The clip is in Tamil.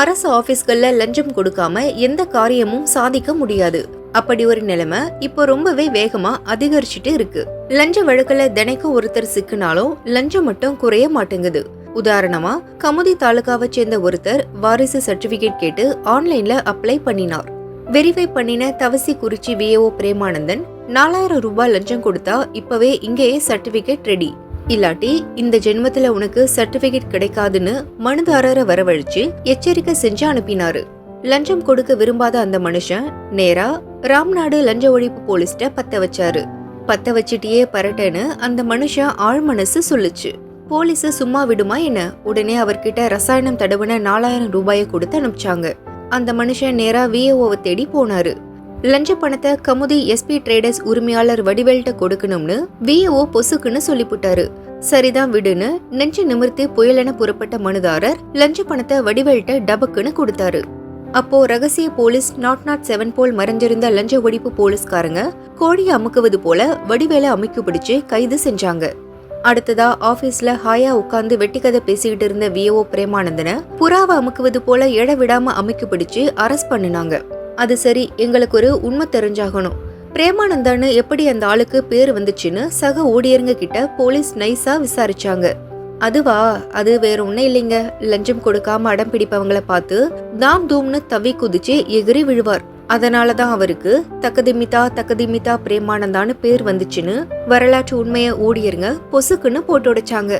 அரசு ஆபீஸ்கள்ல லஞ்சம் கொடுக்காம எந்த காரியமும் சாதிக்க முடியாது. அப்படி ஒரு நிலைமை இப்போ ரொம்பவே வேகமா அதிகரிச்சுட்டு இருக்கு. லஞ்ச வழக்குல தினைக்கும் ஒருத்தர் சிக்கினாலும் லஞ்சம் மட்டும் குறைய மாட்டேங்குது. உதாரணமா கமுதி தாலுகாவை சேர்ந்த ஒருத்தர் வாரிசு சர்டிபிகேட் கேட்டு ஆன்லைன்ல அப்ளை பண்ணினார். வெரிஃபை பண்ணின தவசி குறிச்சி விஏஓ பிரேமானந்தன் நாலாயிரம் ரூபாய் லஞ்சம் கொடுத்தா இப்பவே இங்கேயே சர்டிபிகேட் ரெடி. இல்லாட்டி இந்த ஜென்மத்துல உனக்கு சர்டிபிகேட் கிடைக்காதுன்னு மனுதாரரை வரவழைச்சு எச்சரிக்கை செஞ்சு அனுப்பினாரு. லஞ்சம் கொடுக்க விரும்பாத அந்த மனுஷன் நேரா ராம்நாடு லஞ்ச ஒழிப்பு போலீஸ்ட பத்த வச்சாரு. பத்த வச்சுட்டே பரட்டேன்னு அந்த மனுஷன் ஆழ்மனசு சொல்லுச்சு. போலீஸ் சும்மா விடுமா என்ன? உடனே அவர்கிட்ட ரசாயனம் தடவுன நாலாயிரம் ரூபாயை கொடுத்து அனுப்பிச்சாங்க. அந்த மனுஷன் நேரா விஏஓவை தேடி போனாரு. லஞ்ச பணத்தை கமுதி எஸ்பி ட்ரேடர்ஸ் உரிமையாளர் வடிவேல்ட்ட கொடுக்கணும்னு விஏஓ பொசுக்குன்னு சொல்லிப்புட்டாரு. சரிதான் விடுன்னு நெஞ்சு நிமிர்த்தி புயலென புறப்பட்ட மனுதாரர் லஞ்ச பணத்தை வடிவேல்ட்ட டபக்குன்னு கொடுத்தாரு. அப்போ ரகசிய போலீஸ் நாட் நாட் செவன் போல் மறைஞ்சிருந்த லஞ்ச ஒழிப்பு போலீஸ்காரங்க கோழியை அமுக்குவது போல வடிவேலை அமைக்கு பிடிச்சு கைது செஞ்சாங்க. அடுத்ததா ஆபீஸ்ல ஹாயா உட்கார்ந்து வெட்டிக்கதை பேசிக்கிட்டு இருந்த விஓ பிரேமானந்தனை புறாவை அமுக்குவது போல எழ விடாம அமைக்கு பிடிச்சு அரெஸ்ட் பண்ணினாங்க. அது சரி எங்களுக்கு ஒரு உண்மை தெரிஞ்சாகணும். பிரேமானந்தான்னு எப்படி அந்த ஆளுக்கு பேர் வந்துச்சுன்னு சக ஊழியருங்க கிட்ட போலீஸ் நைஸா விசாரிச்சாங்க. அதுவா அது வேற ஒன்றும் இல்லைங்க. லஞ்சம் கொடுக்காம அடம் பிடிப்பவங்கள பார்த்து தாம் தூம்னு தவி குதிச்சு எகிரி விழுவார். அதனால தான் அவருக்கு தக்கதிமிதா தக்கதிமிதா பிரேமானந்தான்னு பேர் வந்துச்சுன்னு வரலாற்று உண்மைய ஊடியருங்க பொசுக்குன்னு போட்டு உடைச்சாங்க.